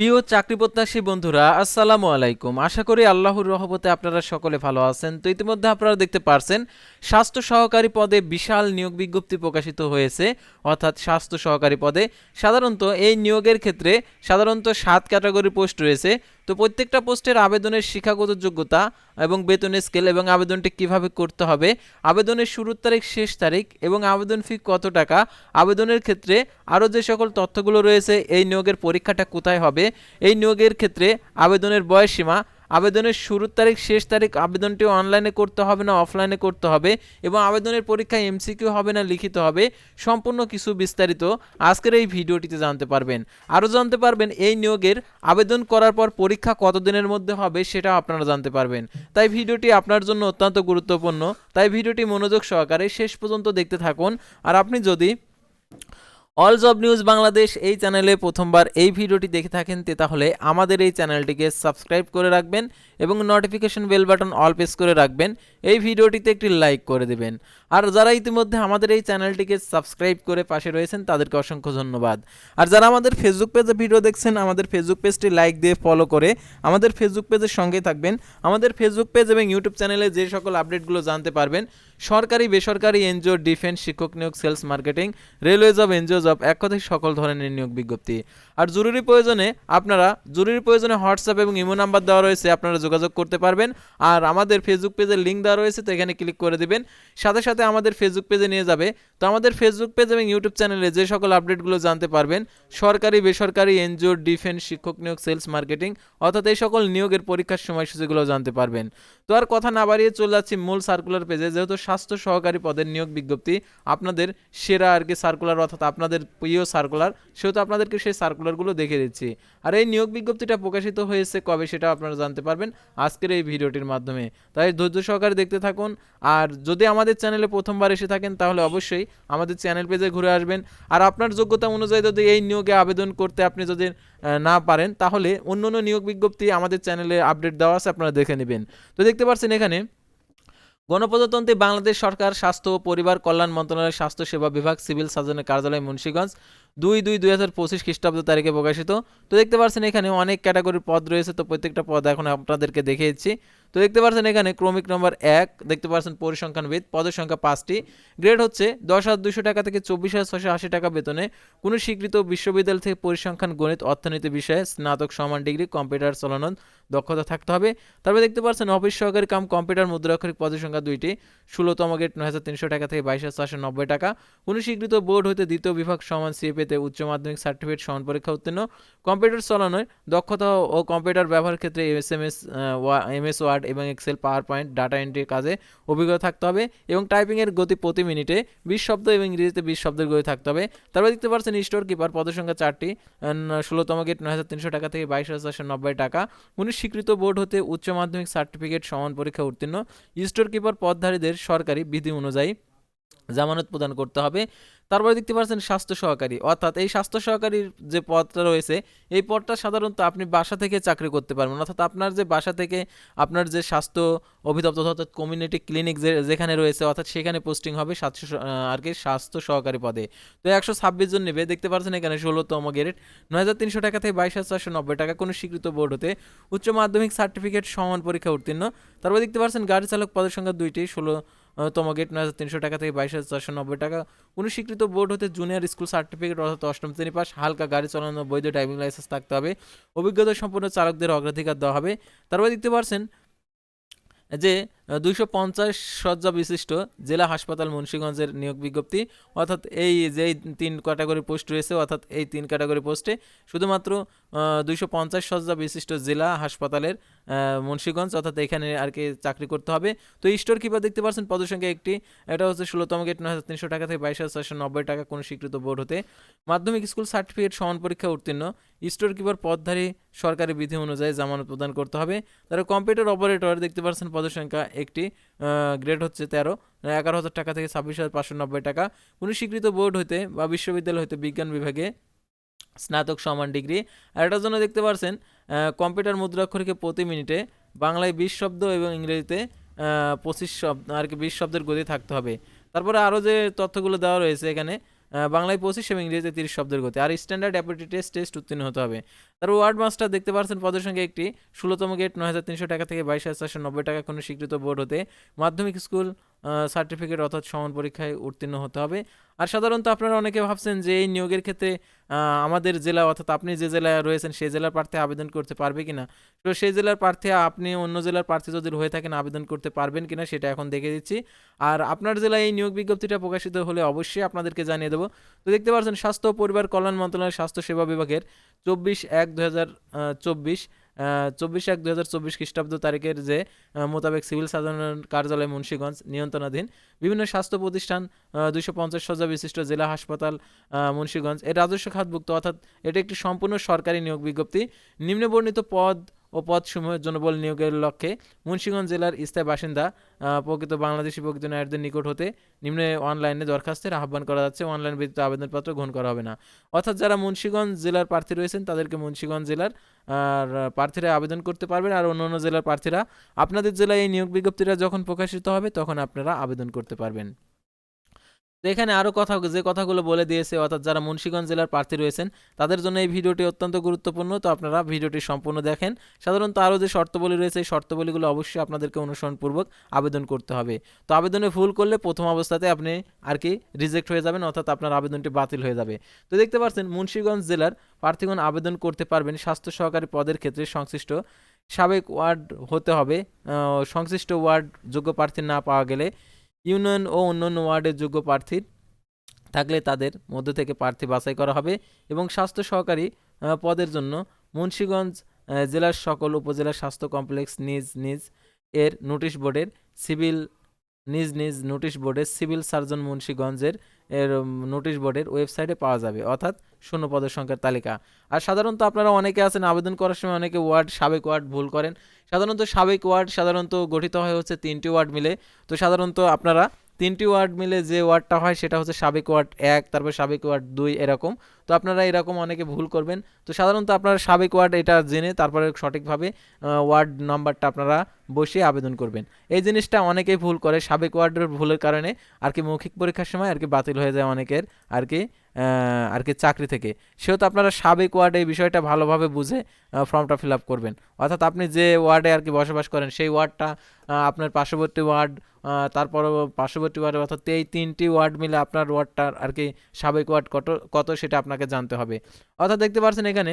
প্রিয় চাকরি প্রত্যাশী বন্ধুরা, আসসালামু আলাইকুম। আশা করি আল্লাহর রহমতে আপনারা সকলে ভালো আছেন। তো ইতিমধ্যে আপনারা দেখতে পারছেন, স্বাস্থ্য সহকারী পদে বিশাল নিয়োগ বিজ্ঞপ্তি প্রকাশিত হয়েছে। অর্থাৎ স্বাস্থ্য সহকারী পদে সাধারণত এই নিয়োগের ক্ষেত্রে সাধারণত সাত ক্যাটাগরি পোস্ট রয়েছে। তো প্রত্যেকটা পোস্টের আবেদনের শিক্ষাগত যোগ্যতা এবং বেতনের স্কেল এবং আবেদনটি কীভাবে করতে হবে, আবেদনের শুরুর তারিখ, শেষ তারিখ এবং আবেদন ফি কত টাকা, আবেদনের ক্ষেত্রে আরও যে সকল তথ্যগুলো রয়েছে, এই নিয়োগের পরীক্ষাটা কোথায় হবে, এই নিয়োগের ক্ষেত্রে আবেদনের বয়সসীমা আবেদনের শুরুর তারিখ, শেষ তারিখ আবেদনটি অনলাইনে করতে হবে না, অফলাইনে করতে হবে এবং আবেদনের পরীক্ষায় এমসিকিউ হবে না, লিখিত হবে। সম্পূর্ণ কিছু বিস্তারিত আজকের এই ভিডিওটিতে জানতে পারবেন। আরও জানতে পারবেন এই নিয়োগের আবেদন করার পর পরীক্ষা কতদিনের মধ্যে হবে সেটা আপনারা জানতে পারবেন। তাই ভিডিওটি আপনার জন্য অত্যন্ত গুরুত্বপূর্ণ। তাই ভিডিওটি মনোযোগ সহকারে শেষ পর্যন্ত দেখতে থাকুন। আর আপনি যদি অল জব নিউজ বাংলাদেশ এই চ্যানেলে প্রথমবার এই ভিডিওটি দেখে থাকেন তে তাহলে আমাদের এই চ্যানেলটিকে সাবস্ক্রাইব করে রাখবেন এবং notification bell button all press করে রাখবেন। এই ভিডিওটিতে একটি লাইক করে দেবেন। আর যারা ইতিমধ্যে আমাদের এই চ্যানেলটিকে সাবস্ক্রাইব করে পাশে রয়েছেন, তাদেরকে অসংখ্য ধন্যবাদ। আর যারা আমাদের ফেসবুক পেজে ভিডিও দেখছেন, আমাদের ফেসবুক পেজটি লাইক দিয়ে ফলো করে আমাদের ফেসবুক পেজের সঙ্গে থাকবেন। আমাদের ফেসবুক পেজ এবং ইউটিউব চ্যানেলে যে সকল আপডেটগুলো জানতে পারবেন সরকারি, বেসরকারি এনজিও, ডিফেন্স, শিক্ষক নিয়োগ, sales marketing railway job NGO job এক কথায় সকল ধরনের নিয়োগ বিজ্ঞপ্তি। আর জরুরি প্রয়োজনে আপনারা, জরুরি প্রয়োজনে হোয়াটসঅ্যাপ এবং ইমো নাম্বার দেওয়া রয়েছে, আপনারা যোগাযোগ করতে পারবেন। আর আমাদের ফেসবুক পেজের লিঙ্ক দেওয়া রয়েছে, তো এখানে ক্লিক করে দেবেন। সাথে সাথে আমাদের ফেসবুক পেজে নিয়ে যাবে। তো আমাদের ফেসবুক পেজ এবং ইউটিউব চ্যানেলে যে সকল আপডেটগুলো জানতে পারবেন, সরকারি, বেসরকারি এনজিও, ডিফেন্স, শিক্ষক নিয়োগ, সেলস মার্কেটিং, অর্থাৎ এই সকল নিয়োগের পরীক্ষার সময়সূচিগুলো জানতে পারবেন। তো আর কথা না বাড়িয়ে চলে যাচ্ছি মূল সার্কুলার পেজে, যেহেতু স্বাস্থ্য সহকারী পদের নিয়োগ বিজ্ঞপ্তি আপনাদের সেরা আর কি সার্কুলার অর্থাৎ আপনাদের প্রিয় সার্কুলার সেহেতু আপনাদেরকে সেই সার্কুলারগুলো দেখে দিচ্ছি। আর এই নিয়োগ বিজ্ঞপ্তিটা প্রকাশিত হয়েছে কবে সেটা আপনারা জানতে পারবেন আজকের এই ভিডিওটির মাধ্যমে। তাই ধৈর্য সহকারে দেখতে থাকুন, আর যদি আমাদের চ্যানেলে প্রথমবার এসে থাকেন তাহলে অবশ্যই আমাদের চ্যানেল পেজে ঘুরে আসবেন। আর আপনার যোগ্যতা অনুযায়ী যদি এই নিয়োগে আবেদন করতে আপনি যদি না পারেন, তাহলে অন্য অন্য নিয়োগ বিজ্ঞপ্তি আমাদের চ্যানেলে আপডেট দেওয়া আছে, আপনারা দেখে নেবেন। তো দেখতে পাচ্ছেন এখানে গণপ্রজাতন্ত্রী বাংলাদেশ সরকার, স্বাস্থ্য ও পরিবার কল্যাণ মন্ত্রণালয়ের স্বাস্থ্য সেবা বিভাগ, সিভিল সার্জনের কার্যালয়, মুন্সিগঞ্জ দুই দুই দুই হাজার পঁচিশ খ্রিস্টাব্দ তারিখে প্রকাশিত। তো দেখতে পাচ্ছেন এখানে অনেক ক্যাটাগরির পদ রয়েছে, তো প্রত্যেকটা পদ এখন আপনাদেরকে দেখিয়েছি। তো দেখতে পাচ্ছেন এখানে ক্রমিক নম্বর এক, দেখতে পাচ্ছেন পরিসংখ্যানবিদ, পদের সংখ্যা পাঁচটি। গ্রেড হচ্ছে দশ হাজার দুশো টাকা থেকে চব্বিশ হাজার ছশো আশি টাকা বেতনে কোনো স্বীকৃত বিশ্ববিদ্যালয় থেকে পরিসংখ্যান, গণিত, অর্থনীতি বিষয়ে স্নাতক, সমান ডিগ্রি, কম্পিউটার চালানোর দক্ষতা থাকতে হবে। তারপরে দেখতে পাচ্ছেন অফিস সহকারী কাম কম্পিউটার মুদ্রাক্ষরিক পদের সংখ্যা দুইটি। ষোলোতম গেট নয় হাজার তিনশো টাকা থেকে বাইশ হাজার চারশো নব্বই টাকা। কোনো স্বীকৃত বোর্ড হতে দ্বিতীয় বিভাগ সমান সিএপিতে উচ্চ মাধ্যমিক সার্টিফিকেট সমান পরীক্ষা উত্তীর্ণ, কম্পিউটার চালানোর দক্ষতা ও কম্পিউটার ব্যবহার ক্ষেত্রে S M S M S Word এবং এক্সেল পাওয়ার পয়েন্ট ডাটা এন্ট্রির কাজে অভিজ্ঞতা থাকতে হবে এবং টাইপিংয়ের গতি প্রতি মিনিটে বিশ শব্দ এবং ইংরেজিতে বিশ শব্দের গতি থাকতে হবে। তারপর দেখতে পাচ্ছেন স্টোর কিপার, পদের সংখ্যা চারটি ষোলোতম গেট নয় হাজার তিনশো টাকা থেকে বাইশ হাজার চারশো নব্বই টাকা। কোনো স্বীকৃত বোর্ড হতে উচ্চ মাধ্যমিক সার্টিফিকেট সমান পরীক্ষা উত্তীর্ণ। স্টোর কিপার পদধারীদের সরকারি বিধি অনুযায়ী জামানত প্রদান করতে হবে। তারপরে দেখতে পাচ্ছেন স্বাস্থ্য সহকারী। অর্থাৎ এই স্বাস্থ্য সহকারীর যে পদটা রয়েছে, এই পদটা সাধারণত আপনি বাসা থেকে চাকরি করতে পারবেন। অর্থাৎ আপনার যে বাসা থেকে আপনার যে স্বাস্থ্য অধিদপ্তর অর্থাৎ কমিউনিটি ক্লিনিক যেখানে রয়েছে, অর্থাৎ সেখানে পোস্টিং হবে সাতশো আর কি স্বাস্থ্য সহকারী পদে। তো একশো ছাব্বিশ জন নেবে। দেখতে পাচ্ছেন এখানে ষোলোতম গ্রেড নয় হাজার তিনশো টাকা থেকে বাইশ হাজার চারশো নব্বই টাকা কোনো স্বীকৃত বোর্ড হতে উচ্চ মাধ্যমিক সার্টিফিকেট সমান পরীক্ষা উত্তীর্ণ। তারপর দেখতে পাচ্ছেন গাড়ি চালক পদের সংখ্যা দুইটি, ষোলো তম গেট নয় হাজার তিনশো টাকা থেকে বাইশ হাজার চারশো নব্বই টাকা। কোনো স্বীকৃত বোর্ড হতে জুনিয়র স্কুল সার্টিফিকেট অর্থাৎ অষ্টম শ্রেণি পাস হালকা গাড়ি চালানো, বৈধ ড্রাইভিং লাইসেন্স থাকতে হবে। অভিজ্ঞতা সম্পন্ন চালকদের অগ্রাধিকার দেওয়া হবে। তারপরে দেখতে পারছেন যে দুইশো পঞ্চাশ শয্যা বিশিষ্ট জেলা হাসপাতাল মুন্সিগঞ্জের নিয়োগ বিজ্ঞপ্তি। অর্থাৎ এই যে তিন ক্যাটাগরি পোস্ট রয়েছে, অর্থাৎ এই তিন ক্যাটাগরি পোস্টে শুধুমাত্র দুইশো পঞ্চাশ শয্যা বিশিষ্ট জেলা হাসপাতালের মুন্সীগঞ্জ, অর্থাৎ এখানে আর কি চাকরি করতে হবে। তো স্টোর কিপার দেখতে পাচ্ছেন, পদসংখ্যা একটি। এটা হচ্ছে ষোলোতম গেট, নয় হাজার তিনশো টাকা থেকে বাইশ হাজার চারশো নব্বই টাকা কোনো স্বীকৃত বোর্ড হতে। মাধ্যমিক স্কুল সার্টিফিকেট সমান পরীক্ষা উত্তীর্ণ। স্টোর কিপার পদধারী সরকারি বিধি অনুযায়ী জামানত প্রদান করতে হবে। তারা কম্পিউটার অপারেটর দেখতে পাচ্ছেন, পদসংখ্যা একটি গ্রেড হচ্ছে তেরো এগারো হাজার টাকা থেকে ছাব্বিশ হাজার পাঁচশো নব্বই টাকা। কোনো স্বীকৃত বোর্ড হতে বা বিশ্ববিদ্যালয় হতে বিজ্ঞান বিভাগে স্নাতক সমান ডিগ্রি। আর এটার জন্য দেখতে পাচ্ছেন কম্পিউটার মুদ্রাক্ষরকে প্রতি মিনিটে বাংলায় বিশ শব্দ এবং ইংরেজিতে পঁচিশ শব্দ, আর কি বিশ শব্দের গতি থাকতে হবে। তারপরে আরও যে তথ্যগুলো দেওয়া রয়েছে এখানে বাংলায় পঁচিশ এবং ইংরেজিতে তিরিশ শব্দের গতি। আর স্ট্যান্ডার্ড অ্যাপিটি টেস্ট উত্তীর্ণ হতে হবে। তার ওয়ার্ড মাস্টার দেখতে পাচ্ছেন পদের সঙ্গে একটি ষোলোতম গেট নয় হাজার তিনশো টাকা থেকে বাইশ হাজার চারশো নব্বই টাকা কোনো স্বীকৃত বোর্ড হতে। মাধ্যমিক স্কুল সার্টিফিকেট অর্থাৎ সমান পরীক্ষায় উত্তীর্ণ হতে হবে। আর সাধারণত আপনারা অনেকে ভাবছেন যে এই নিয়োগের ক্ষেত্রে আমাদের জেলা অর্থাৎ আপনি যে জেলায় রয়েছেন সেই জেলার প্রার্থী আবেদন করতে পারবে কিনা? তো সেই জেলার প্রার্থী আপনি অন্য জেলার প্রার্থী যদি হয়ে থাকেন আবেদন করতে পারবেন কিনা সেটা এখন দেখে দিচ্ছি। আর আপনার জেলায় এই নিয়োগ বিজ্ঞপ্তিটা প্রকাশিত হলে অবশ্যই আপনাদেরকে জানিয়ে দেবো। তো দেখতে পাচ্ছেন, স্বাস্থ্য পরিবার কল্যাণ মন্ত্রণালয়ের স্বাস্থ্য সেবা বিভাগের চব্বিশ এক দু হাজার চব্বিশ চব্বিশ এক দু হাজার চব্বিশ খ্রিস্টাব্দ তারিখের যে মোতাবেক সিভিল সার্জন কার্যালয় মুন্সীগঞ্জ, নিয়ন্ত্রণাধীন বিভিন্ন স্বাস্থ্য প্রতিষ্ঠান দুশো পঞ্চাশ সজ্জা বিশিষ্ট জেলা হাসপাতাল মুন্সীগঞ্জ। এর রাজস্ব খাতভুক্ত, অর্থাৎ এটা একটি সম্পূর্ণ সরকারি নিয়োগ বিজ্ঞপ্তি। নিম্নবর্ণিত পদ ও পদসমূহের জন্য বল নিয়োগের লক্ষ্যে মুন্সীগঞ্জ জেলার স্থায়ী বাসিন্দা প্রকৃত বাংলাদেশি প্রকৃত নায়কদের নিকট হতে নিম্নে অনলাইনে দরখাস্তের আহ্বান করা যাচ্ছে। অনলাইন ব্যতীত আবেদনপত্র গ্রহণ করা হবে না। অর্থাৎ যারা মুন্সীগঞ্জ জেলার প্রার্থী রয়েছেন, তাদেরকে মুন্সীগঞ্জ জেলার, আর প্রার্থীরা আবেদন করতে পারবেন। আর অন্য অন্য জেলার প্রার্থীরা আপনাদের জেলায় এই নিয়োগ বিজ্ঞপ্তিটা যখন প্রকাশিত হবে, তখন আপনারা আবেদন করতে পারবেন। তো এখানে আরও কথা, যে কথাগুলো বলে দিয়েছে, অর্থাৎ যারা মুন্সীগঞ্জ জেলার প্রার্থী রয়েছেন, তাদের জন্য এই ভিডিওটি অত্যন্ত গুরুত্বপূর্ণ। তো আপনারা ভিডিওটি সম্পূর্ণ দেখেন। সাধারণত আরও যে শর্তাবলী রয়েছে, এই শর্তাবলীগুলো অবশ্যই আপনাদেরকে অনুসরণপূর্বক আবেদন করতে হবে। তো আবেদনে ভুল করলে প্রথম অবস্থাতে আপনি আর কি রিজেক্ট হয়ে যাবেন, অর্থাৎ আপনার আবেদনটি বাতিল হয়ে যাবে। তো দেখতে পাচ্ছেন, মুন্সীগঞ্জ জেলার প্রার্থীগণ আবেদন করতে পারবেন স্বাস্থ্য সহকারী পদের ক্ষেত্রে সংশ্লিষ্ট সাবেক ওয়ার্ড হতে হবে। সংশ্লিষ্ট ওয়ার্ড যোগ্য প্রার্থী না পাওয়া গেলে ইউনিয়ন ও অন্যান্য ওয়ার্ডের যোগ্য প্রার্থীর থাকলে তাদের মধ্য থেকে প্রার্থী বাছাই করা হবে এবং স্বাস্থ্য সহকারী পদের জন্য মুন্সীগঞ্জ জেলার সকল উপজেলা স্বাস্থ্য কমপ্লেক্স নিজ নিজ এর নোটিশ বোর্ডের সিভিল, নিজ নিজ নোটিশ বোর্ডের সিভিল সার্জন মুন্সীগঞ্জের এর নোটিশ বোর্ডের ওয়েবসাইটে পাওয়া যাবে। অর্থাৎ শূন্য পদের সংখ্যার তালিকা। আর সাধারণত আপনারা অনেকে আছেন, আবেদন করার সময় অনেকে ওয়ার্ড, সাবেক ওয়ার্ড ভুল করেন। সাধারণত সাবেক ওয়ার্ড সাধারণত গঠিত হয় হচ্ছে তিনটি ওয়ার্ড মিলে। তো সাধারণত আপনারা তিনটি ওয়ার্ড মিলে যে ওয়ার্ডটা হয় সেটা হচ্ছে সাবেক ওয়ার্ড এক, তারপর সাবেক ওয়ার্ড দুই এরকম। তো আপনারা এরকম অনেকে ভুল করবেন। তো সাধারণত আপনারা সাবেক ওয়ার্ড এটা জেনে তারপরে সঠিকভাবে ওয়ার্ড নাম্বারটা আপনারা বসিয়ে আবেদন করবেন। এই জিনিসটা অনেকেই ভুল করে সাবেক ওয়ার্ডের ভুলের কারণে। আর কি মৌখিক পরীক্ষার সময় আর কি বাতিল হয়ে যায় অনেকের। আর কি আর কি চাকরি থেকে। সেহেতু আপনারা সাবেক ওয়ার্ড এই বিষয়টা ভালোভাবে বুঝে ফর্মটা ফিল আপ করবেন। অর্থাৎ আপনি যে ওয়ার্ডে আর কি বসবাস করেন, সেই ওয়ার্ডটা আপনার পার্শ্ববর্তী ওয়ার্ড তারপর পার্শ্ববর্তী ওয়ার্ড অর্থাৎ এই তিনটি ওয়ার্ড মিলে আপনার ওয়ার্ডটার আর কি সাবেক ওয়ার্ড কত কত সেটা আপনাকে জানতে হবে। অর্থাৎ দেখতে পাচ্ছেন এখানে,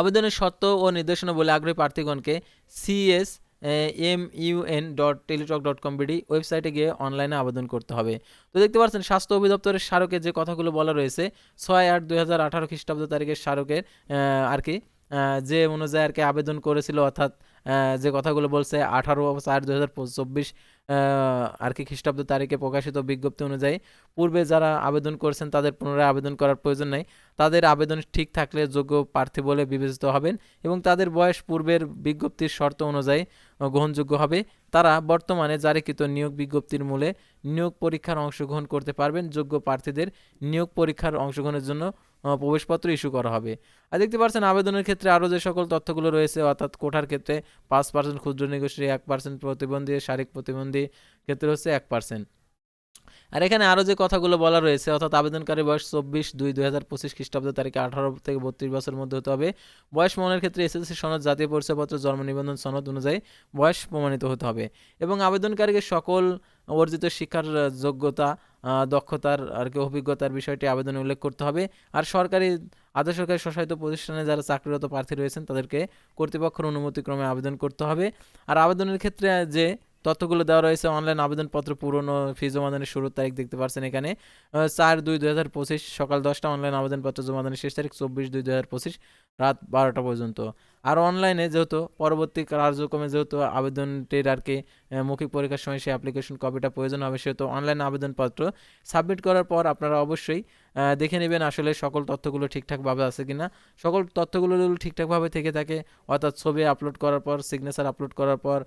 আবেদনের শর্ত ও নির্দেশনা বলে আগ্রহী প্রার্থীগণকে CS M UN dot Teletalk dot com BD ওয়েবসাইটে গিয়ে অনলাইনে আবেদন করতে হবে। তো দেখতে পাচ্ছেন, স্বাস্থ্য অধিদপ্তরের স্মারকে যে কথাগুলো বলা রয়েছে, ছয় আট দুই হাজার আঠারো খ্রিস্টাব্দ তারিখের স্মারকের আর কি যে অনুযায়ী আর কি আবেদন করেছিল, অর্থাৎ যে কথাগুলো বলছে, আঠারো চার দু হাজার চব্বিশ আর কি খ্রিস্টাব্দ তারিখে প্রকাশিত বিজ্ঞপ্তি অনুযায়ী, পূর্বে যারা আবেদন করেছেন, তাদের পুনরায় আবেদন করার প্রয়োজন নেই। তাদের আবেদন ঠিক থাকলে যোগ্য প্রার্থী বলে বিবেচিত হবেন এবং তাদের বয়স পূর্বের বিজ্ঞপ্তির শর্ত অনুযায়ী গ্রহণযোগ্য হবে। তারা বর্তমানে জারিকৃত নিয়োগ বিজ্ঞপ্তির মূলে নিয়োগ পরীক্ষার অংশগ্রহণ করতে পারবেন। যোগ্য প্রার্থীদের নিয়োগ পরীক্ষার অংশগ্রহণের জন্য প্রবেশপত্র ইস্যু করা হবে। আর দেখতে পাচ্ছেন, আবেদনের ক্ষেত্রে আরও যে সকল তথ্যগুলো রয়েছে, অর্থাৎ কোঠার ক্ষেত্রে পাঁচ পার্সেন্ট ক্ষুদ্র নিগোষ্ঠী এক পার্সেন্ট প্রতিবন্ধী, শারীরিক প্রতিবন্ধী ক্ষেত্রে হচ্ছে এক পার্সেন্ট আর এখানে আরও যে কথাগুলো বলা রয়েছে, অর্থাৎ আবেদনকারী বয়স চব্বিশ দুই দুই হাজার পঁচিশ খ্রিস্টাব্দ তারিখে আঠারো থেকে বত্রিশ বছরের মধ্যে হতে হবে। বয়স প্রমাণের ক্ষেত্রে এসএসসি সনদ, জাতীয় পরিচয়পত্র, জন্ম নিবন্ধন সনদ অনুযায়ী বয়স প্রমাণিত হতে হবে এবং আবেদনকারীকে সকল অর্জিত শিক্ষার যোগ্যতা দক্ষতার আর কি অভিজ্ঞতার বিষয়টি আবেদনে উল্লেখ করতে হবে। আর সরকারি, আধা সরকারি স্বশাসিত প্রতিষ্ঠানে যারা চাকরিরত প্রার্থী রয়েছেন, তাদেরকে কর্তৃপক্ষের অনুমতিক্রমে আবেদন করতে হবে। আর আবেদনের ক্ষেত্রে যে তথ্যগুলো দেওয়া রয়েছে অনলাইন আবেদনপত্র পুরনো ফি জমা জমাদানের শুরুর তারিখ দেখতে পাচ্ছেন এখানে। চার দুই দু হাজার পঁচিশ সকাল দশটা অনলাইন আবেদনপত্র জমা জমাদানের শেষ তারিখ চব্বিশ দুই দু হাজার পঁচিশ রাত বারোটা পর্যন্ত। আর অনলাইনে যেহেতু পরবর্তী কার্যক্রমে যেহেতু আবেদনটির আর কি মৌখিক পরীক্ষার সময় সেই অ্যাপ্লিকেশন কপিটা প্রয়োজন হবে, সেহেতু অনলাইন আবেদনপত্র সাবমিট করার পর আপনারা অবশ্যই দেখে নেবেন আসলে সকল তথ্যগুলো ঠিকঠাকভাবে আছে কিনা। সকল তথ্যগুলো ঠিকঠাকভাবে থেকে থাকে, অর্থাৎ ছবি আপলোড করার পর সিগনেচার আপলোড করার পর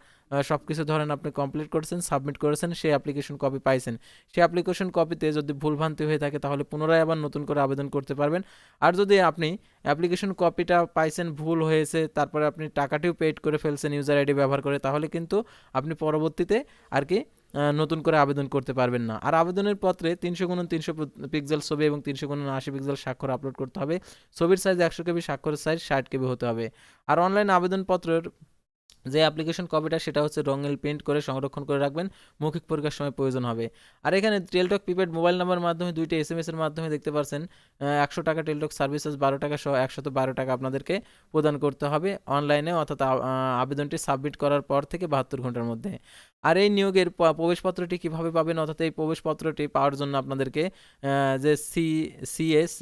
সব কিছু ধরেন আপনি কমপ্লিট করেছেন সাবমিট করেছেন, সেই অ্যাপ্লিকেশন কপি পাইছেন। সেই অ্যাপ্লিকেশন কপিতে যদি ভুলভ্রান্তি হয়ে থাকে, তাহলে পুনরায় আবার নতুন করে আবেদন করতে পারবেন। আর যদি আপনি অ্যাপ্লিকেশন কপিটা পাইছেন, ভুল হয়েছে তারপরে আপনি টাকাটিও পেড করে ফেলছেন ইউজার আইডি ব্যবহার করে, তাহলে কিন্তু আপনি পরবর্তীতে আর কি নতুন করে আবেদন করতে পারবেন না। আর আবেদনের পত্রে তিনশো গুণ তিনশো পিক্সেল ছবি এবং তিনশো গুণ আশি পিক্সেল স্বাক্ষর আপলোড করতে হবে। ছবির সাইজ একশো কেবি, স্বাক্ষরের সাইজ ষাট কেবি হতে হবে। আর অনলাইন আবেদনপত্রের যে অ্যাপ্লিকেশন কপিটা সেটা হচ্ছে রঙেল প্রিন্ট করে সংরক্ষণ করে রাখবেন। মৌখিক পরীক্ষার সময় প্রয়োজন হবে। আর এখানে টেলটক প্রিপেড মোবাইল নাম্বার মাধ্যমে দুইটা এস এম এর মাধ্যমে দেখতে পাচ্ছেন একশো টাকা টেলটক সার্ভিসেস বারো টাকা সহ একশত বারো টাকা আপনাদেরকে প্রদান করতে হবে অনলাইনে অর্থাৎ আবেদনটি সাবমিট করার পর থেকে বাহাত্তর ঘণ্টার মধ্যে। আর এই নিয়োগের প্রবেশপত্রটি কীভাবে পাবেন? অর্থাৎ এই প্রবেশপত্রটি পাওয়ার জন্য আপনাদেরকে যে C CS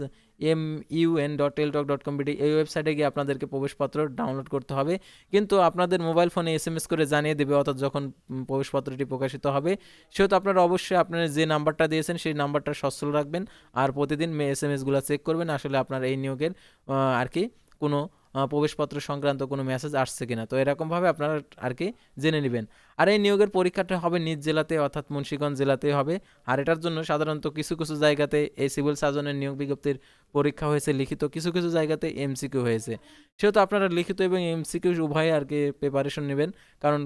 M UN dot Teletalk dot com BD এই ওয়েবসাইটে গিয়ে আপনাদেরকে প্রবেশপত্র ডাউনলোড করতে হবে। কিন্তু আপনাদের মোবাইল ফোনে এস এম এস করে জানিয়ে দেবে, অর্থাৎ যখন প্রবেশপত্রটি প্রকাশিত হবে, সেহেতু আপনারা অবশ্যই আপনার যে নাম্বারটা দিয়েছেন, সেই নাম্বারটা সচ্ছল রাখবেন। আর প্রতিদিন এস এম এসগুলো চেক করবেন, আসলে আপনার এই নিয়োগের আর কি কোনো প্রবেশপত্র সংক্রান্ত কোনো মেসেজ আসছে কিনা? তো এরকমভাবে আপনারা আর কি জেনে নেবেন। আর এই নিয়োগের পরীক্ষাটা হবে নিজ জেলাতে, অর্থাৎ মুন্সীগঞ্জ জেলাতেই হবে। আর এটার জন্য সাধারণত কিছু কিছু জায়গাতে এই সিভিল সার্জনের নিয়োগ বিজ্ঞপ্তির পরীক্ষা হয়েছে, লিখিত কিছু কিছু জায়গাতে এমসিকিউ হয়েছে। সেহেতু আপনারা লিখিত এবং এমসিকিউ উভয়ে আর কি প্রিপারেশন নেবেন। কারণ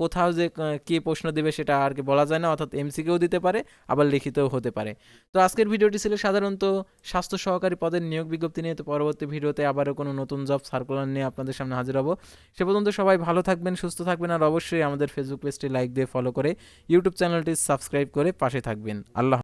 কোথাও যে কে প্রশ্ন দেবে সেটা আর কি বলা যায় না, অর্থাৎ এমসিকেও দিতে পারে, আবার লিখিতও হতে পারে। তো আজকের ভিডিওটি ছিল সাধারণত স্বাস্থ্য সহকারী পদের নিয়োগ বিজ্ঞপ্তি নিয়ে, তো পরবর্তী ভিডিওতে আবারও কোনো নতুন জব সার্কুলার নিয়ে আপনাদের সামনে হাজির হব। সে পর্যন্ত সবাই ভালো থাকবেন, সুস্থ থাকবেন, আর অবশ্যই আমাদের ফেসবুক পেজটি লাইক দিয়ে ফলো করে ইউটিউব চ্যানেলটি সাবস্ক্রাইব করে পাশে থাকবেন। আল্লাহ